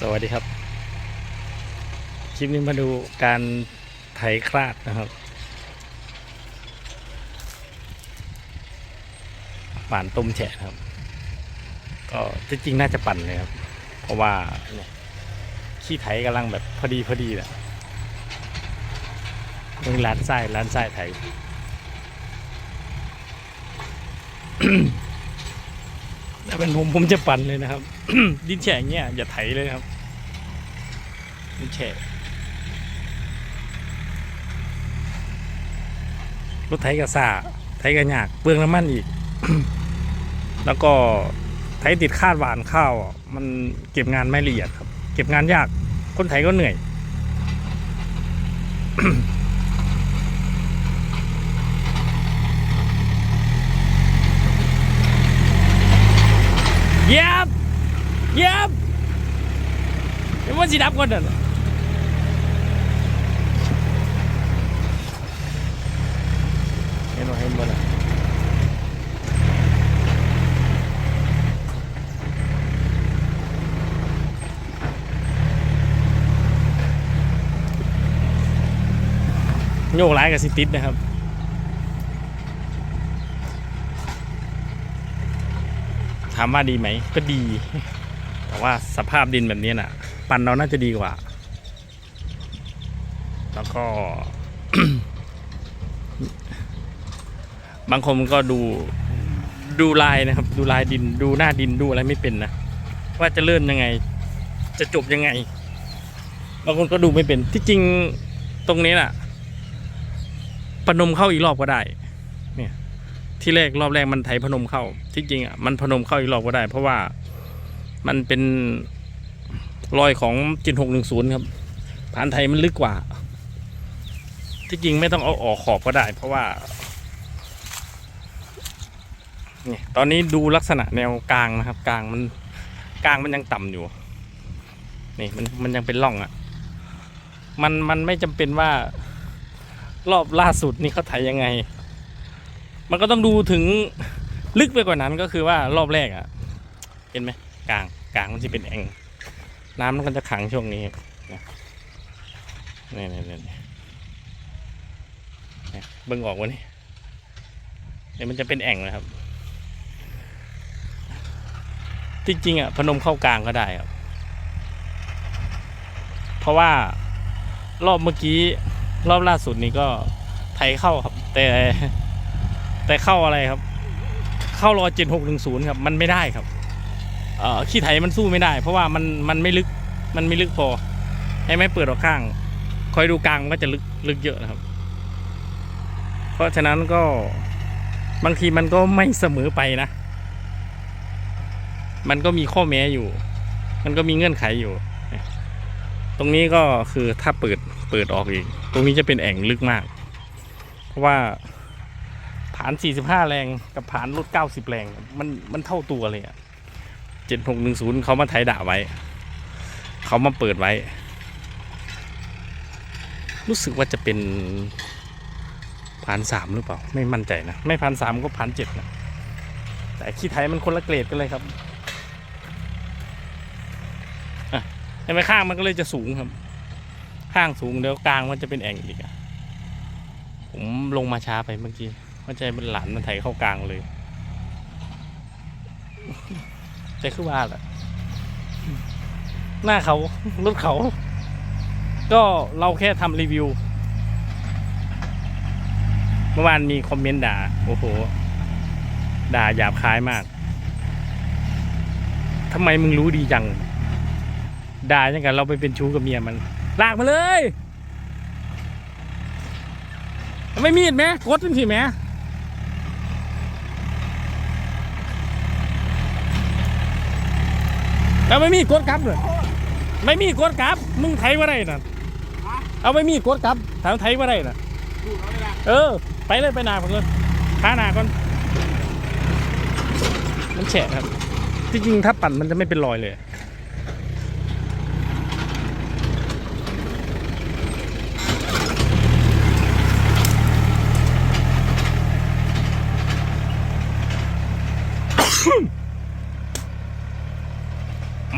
สวัสดีครับ คลิปนี้มาดูการไถคลาดนะครับป่านต้มแฉะครับ ก็ที่จริงน่าจะปั่นเลยครับ เพราะว่าเนี่ยขี้ไถกำลังแบบพอดีพอดีแหละมึงร้านไส้ร้านไส้ไถถ้าเป็นผมผมจะปั่นเลยนะครับ ดินแฉะเงี้ย อย่าไถเลยครับ ดินแฉะรถไถกระซ่าไถกระยากเปลืองน้ำมันอีก แล้วก็ไถติดคาดหวานข้าว มันเก็บงานไม่ละเอียดครับ เก็บงานยากคนไถก็เหนื่อยเยียบ เยียบเดี๋ยวมันสิดับก่อนเด้อเห็นบ่เห็นบ่ล่ะโยกหลายกับสิติดนะครับถามว่าดีไหม ก็ดี แต่ว่าสภาพดินแบบนี้น่ะ ปันเราน่าจะดีกว่า แล้วก็ บางคนก็ดูดูลายนะครับ ดูลายดินดูหน้าดินดูอะไรไม่เป็นนะ ว่าจะเลื่อนยังไง จะจบยังไง บางคนก็ดูไม่เป็น ที่จริงตรงนี้น่ะปนมเข้าอีกรอบก็ได้ เนี่ย ที่แรกรอบแรกมันไถพนมเข้า ที่จริงอะมันพนมเข้าอีกรอบก็ได้ เพราะว่า มันเป็นรอยของจินหกหนึ่งศูนย์ครับผ่านไทยมันลึกกว่า ที่จริงไม่ต้องเอาออกขอบก็ได้ เพราะว่านี่ตอนนี้ดูลักษณะแนวกลางนะครับ กลางมันกลางมันยังต่ำอยู่ นี่มันมันยังเป็นร่องอะ มันมันไม่จำเป็นว่ารอบล่าสุดนี่เขาไถยังไง มันก็ต้องดูถึงลึกไปกว่านั้นก็คือว่ารอบแรกอะ เห็นไหม กลางกลางมันจะเป็นแอ่งน้ำมันก็จะขังช่วงนี้นะนี่นี่นี่เบิ่งออกวะนี่เนี่ยมันจะเป็นแอ่งนะครับ จริงๆอะพนมเข้ากลางก็ได้ครับ เพราะว่ารอบเมื่อกี้รอบล่าสุดนี้ก็ไทยเข้าครับ แต่แต่เข้าอะไรครับ เข้ารอเจ็ดหกหนึ่งศูนย์ครับ มันไม่ได้ครับ เอ่อขี้ไถมันสู้ไม่ได้ เพราะว่ามันมันไม่ลึกมันไม่ลึกพอให้ไม่เปิดออกข้าง คอยดูกลางมันก็จะลึกลึกเยอะนะครับ เพราะฉะนั้นก็บางทีมันก็ไม่เสมอไปนะ มันก็มีข้อแม้อยู่ มันก็มีเงื่อนไขอยู่ ตรงนี้ก็คือถ้าเปิดเปิดออกอีก ตรงนี้จะเป็นแอ่งลึกมาก เพราะว่าผาน 45 แรงกับผานรถ90 แรง มันมันเท่าตัวเลยอะ 7610เขามาไถด่าไว้ เขามาเปิดไว้ รู้สึกว่าจะเป็นผานสามหรือเปล่า ไม่มั่นใจนะ ไม่ผานสามก็ผานเจ็ดนะแต่ขี้ไทยมันคนละเกรดกันเลยครับอะเห็นไหมข้างมันก็เลยจะสูงครับ ข้างสูงเดี๋ยวกลางมันจะเป็นแอ่งอีกอะผมลงมาช้าไปเมื่อกี้ว่าใจมันหลานมันไถเข้ากลางเลย ใจคือว่าแหละหน้าเขารถเขา ก็เราแค่ทำรีวิว เมื่อวานมีคอมเมนต์ด่า โอ้โห ด่าหยาบคายมากทำไมมึงรู้ดีจังด่าอย่างกันเราไปเป็นชู้กับเมียมัน ลากมาเลย ไม่มีดไหมกดจังสิแหม เอาไม่มีกดกลับเลยไม่มีกดกลับ มึงไทยว่าไรน่ะเอาไม่มีกดกลับถามไทยว่าไรน่ะเออ ไปเลยไปนาผมเลยท้าหนาก่อนมันแฉะครับ จริงๆถ้าปั่นมันจะไม่เป็นรอยเลย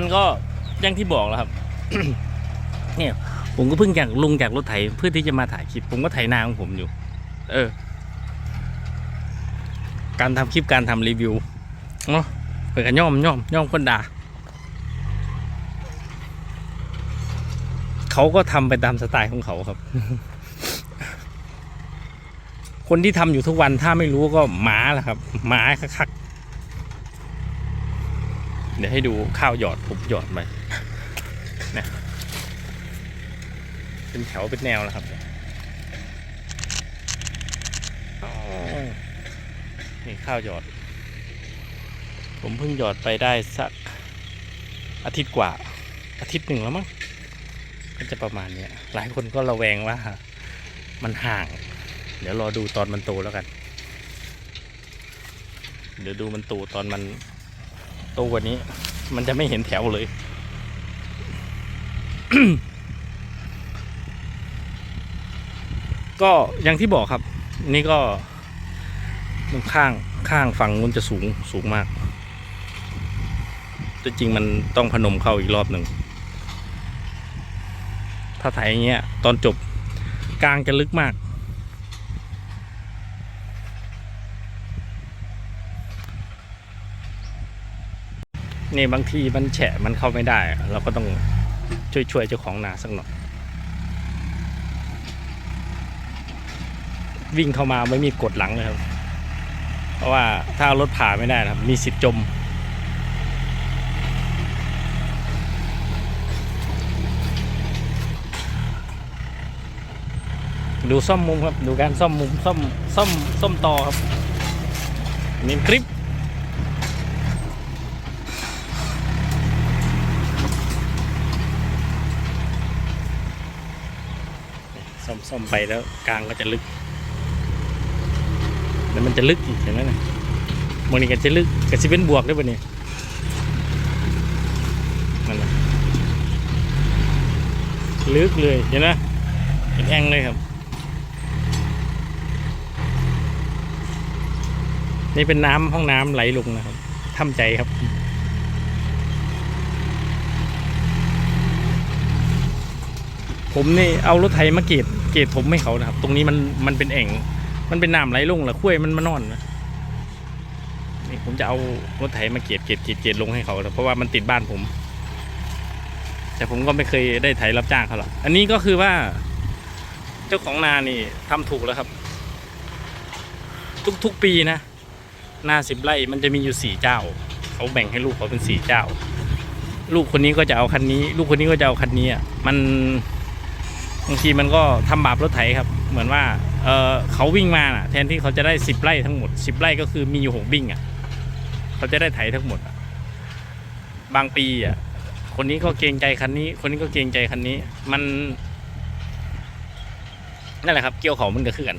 มันก็อย่างที่บอกแล้วครับ เนี่ยผมก็เพิ่งจากลงจากรถไถเพื่อที่จะมาถ่ายคลิป ผมก็ไถนาของผมอยู่ เออ การทำคลิปการทำรีวิวเนาะเปิดกันย่อมย่อมย่อมคนด่าเขาก็ทำไปตามสไตล์ของเขาครับ คนที่ทำอยู่ทุกวันถ้าไม่รู้ก็หมาแหละครับ หมาคัก เดี๋ยวให้ดูข้าวหยอดผมหยอดไปนี่ยเป็นแถวเป็นแนวแล้วครับนี่ข้าวหยอด ผมเพิ่งหยอดไปได้สักอาทิตย์กว่า อาทิตย์หนึ่งแล้วมั้งก็จะประมาณเนี้ยหลายคนก็ระแวงว่ามันห่าง เดี๋ยวรอดูตอนมันโตแล้วกัน เดี๋ยวดูมันโตตอนมัน โตกว่านี้ มันจะไม่เห็นแถวเลย ก็อย่างที่บอกครับ นี่ก็ตรงข้างข้างฝั่งนู้นจะสูงสูงมากแต่จริงมันต้องพนมเข้าอีกรอบหนึ่ง ถ้าถ่ายอย่างเงี้ย ตอนจบกลางจะลึกมาก นี่บางทีมันแฉะมันเข้าไม่ได้ เราก็ต้องช่วยช่วยเจ้าของนาสักหน่อยวิ่งเข้ามาไม่มีกดหลังเลยครับ เพราะว่าถ้ารถผ่าไม่ได้นะครับ มีสิทธิ์จม ดูซ่อมมุมครับ ดูการซ่อมมุมซ่อมซ่อมซ่อมต่อครับนี่คลิป ซ่อมไปแล้วกลางก็จะลึก แล้วมันจะลึกอีกเห็นไหมนะมันนี่ก็จะลึกก็จะเป็นบวกด้วยปะเนี่ยนั่นแหละลึกเลยเห็นไหมเป็นแองเลยครับ นี่เป็นน้ำห้องน้ำไหลลงนะครับทำใจครับ ผมนี่เอารถไถมาเกตเกตผมให้เขานะครับ ตรงนี้มันมันเป็นแอ่ง มันเป็นน้ำไหลลงแล้วคุ้ยมันมานอนนะนี่ผมจะเอารถไถมาเกตเกตเกตเกตลงให้เขาเพราะว่ามันติดบ้านผม แต่ผมก็ไม่เคยได้ไถรับจ้างเขาหรอกอันนี้ก็คือว่า เจ้าของนานี่ทำถูกแล้วครับ ทุกๆปีนะนาสิบไร่มันจะมีอยู่สี่เจ้า เขาแบ่งให้ลูกเขาเป็นสี่เจ้า ลูกคนนี้ก็จะเอาคันนี้ ลูกคนนี้ก็จะเอาคันนี้อะมัน บางทีมันก็ทำบาปรถไถครับ เหมือนว่าเเขาวิ่งมาน่ะ แทนที่เขาจะได้สิบไร่ทั้งหมดสิบไร่ก็คือมีอยู่หกบิ่งอะเขาจะได้ไถทั้งหมดบางปีอะคนนี้ก็เกรงใจคันนี้ คนนี้ก็เกรงใจคันนี้ มันนั่นแหละครับ เกี่ยวเขามันก็คือกัน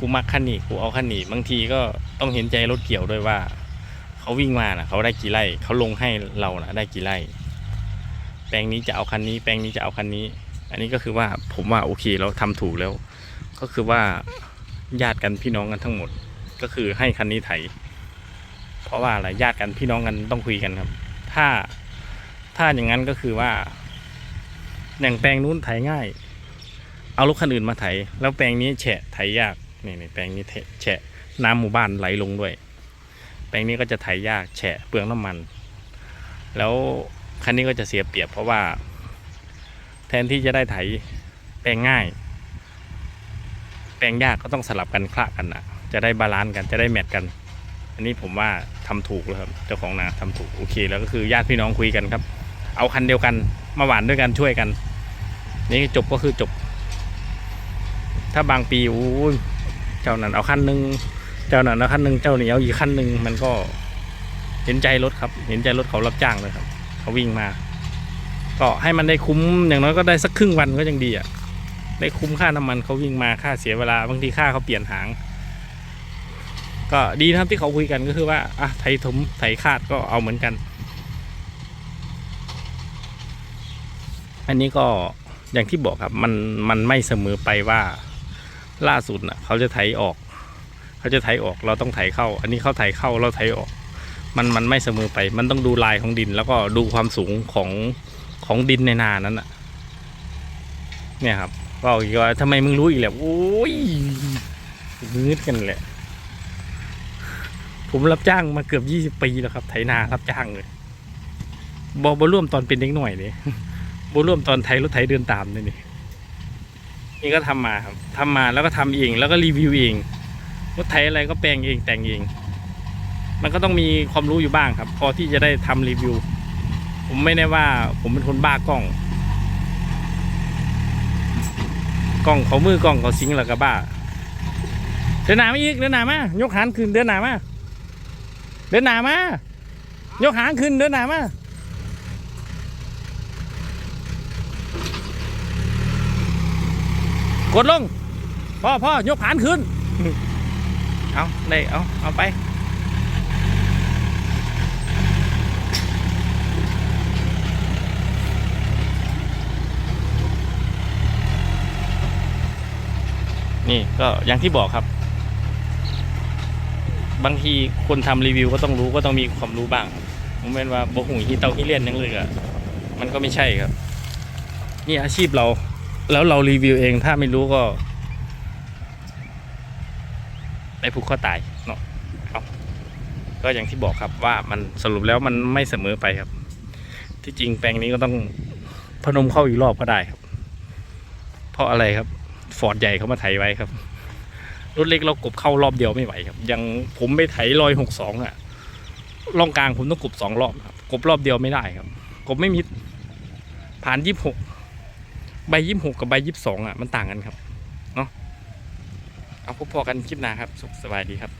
กูมักคันนี้กูเอาคันนี้บางทีก็ต้องเห็นใจรถเกี่ยวด้วยว่า เขาวิ่งมาน่ะ เขาได้กี่ไร่เขาลงให้เราน่ะ ได้กี่ไร่ แปลงนี้จะเอาคันนี้ แปลงนี้จะเอาคันนี้ อันนี้ก็คือว่าผมว่าโอเคเราทำถูกแล้ว ก็คือว่าญาติกันพี่น้องกันทั้งหมด ก็คือให้คันนี้ไถ เพราะว่าอะไรญาติกันพี่น้องกันต้องคุยกันครับ ถ้าถ้าอย่างนั้นก็คือว่าอย่างแปลงนู้นไถง่าย เอารถคันอื่นมาไถ แล้วแปลงนี้แฉะไถยากนี่นี่แปลงนี้แฉะน้ำหมู่บ้านไหลลงด้วย แปลงนี้ก็จะไถยากแฉะเปลืองน้ำมัน แล้ว คันนี้ก็จะเสียเปรียบเพราะว่า แทนที่จะได้ไถแปลงง่าย แปลงยากก็ต้องสลับกันคละกันนะจะได้บาลานซ์กันจะได้แมทกัน อันนี้ผมว่าทำถูกแล้วครับเจ้าของนาทำถูกโอเค แล้วก็คือญาติพี่น้องคุยกันครับ เอาคันเดียวกันมาหวานด้วยกันช่วยกัน นี่จบก็คือจบ ถ้าบางปีโอ้เจ้านั้นเอาคันหนึ่งเจ้านั้นเอาคันหนึ่งเจ้านี่เอาอีกคันหนึ่งมันก็เห็นใจรถครับ เห็นใจรถเขารับจ้างเลยครับ เขาวิ่งมา ก็ให้มันได้คุ้มอย่างน้อยก็ได้สักครึ่งวันก็ยังดีอะได้คุ้มค่าน้ำมันเขาวิ่งมาค่าเสียเวลาบางทีค่าเขาเปลี่ยนหาง ก็ดีนะครับที่เขาคุยกันก็คือว่าอะไถถมไถคาดก็เอาเหมือนกัน อันนี้ก็อย่างที่บอกครับมันมันไม่เสมอไปว่าล่าสุดน่ะเขาจะไถออก เขาจะไถออกเราต้องไถเข้า อันนี้เขาไถเข้าเราไถออก มันมันไม่เสมอไป มันต้องดูลายของดิน แล้วก็ดูความสูงของของดินในนานั้นอะเนี่ยครับว่าอีกว่าทำไมมึงรู้อีกแหละโอ้ยงืดกันแหละ ผมรับจ้างมาเกือบยี่สิบปีแล้วครับ ไถนารับจ้างเลยบอบร่วมตอนเป็นเด็กหน่อยเลยบร่วมตอนไถรถไถเดินตามเลยนี่นี่ก็ทำมาครับทำมาแล้วก็ทำเองแล้วก็รีวิวเองรถไถอะไรก็แปลงเองแต่งเอง มันก็ต้องมีความรู้อยู่บ้างครับ พอที่จะได้ทำรีวิว ผมไม่ได้ว่าผมเป็นคนบ้ากล้อง กล้องเขามือกล้องเขาสิงแล้วก็บ้า เดินหนามาอีกเดินหนามายกหางขึ้นเดินหนามาเดินหนามายกหางขึ้นเดินหนามากดลงพ่อพ่อยกหางขึ้น เอาได้เอาเอาไป นี่ก็อย่างที่บอกครับ บางทีคนทำรีวิวก็ต้องรู้ก็ต้องมีความรู้บ้างผมเป็นว่าบกหุงฮีเตาฮีเลียนนั่งเลยอะมันก็ไม่ใช่ครับ นี่อาชีพเรา แล้วเรารีวิวเองถ้าไม่รู้ก็ไปผูกข้อตายเนาะเอาก็อย่างที่บอกครับว่ามันสรุปแล้วมันไม่เสมอไปครับ ที่จริงแปลงนี้ก็ต้องพนมเข้าอีกรอบก็ได้ครับ เพราะอะไรครับ ฟอร์ดใหญ่เขามาไถไว้ครับ รถเล็กเรากบเข้ารอบเดียวไม่ไหวครับ ยังผมไม่ไถลอยหกสองอะล่องกลางผมต้องกบสองรอบครับกบรอบเดียวไม่ได้ครับ กบไม่มิดผ่านยี่สิบหกใบยี่สิบหกกับใบยี่สิบสองอะมันต่างกันครับ เนาะเอาพบพอกันคลิปหน้าครับ สุขสบายดีครับ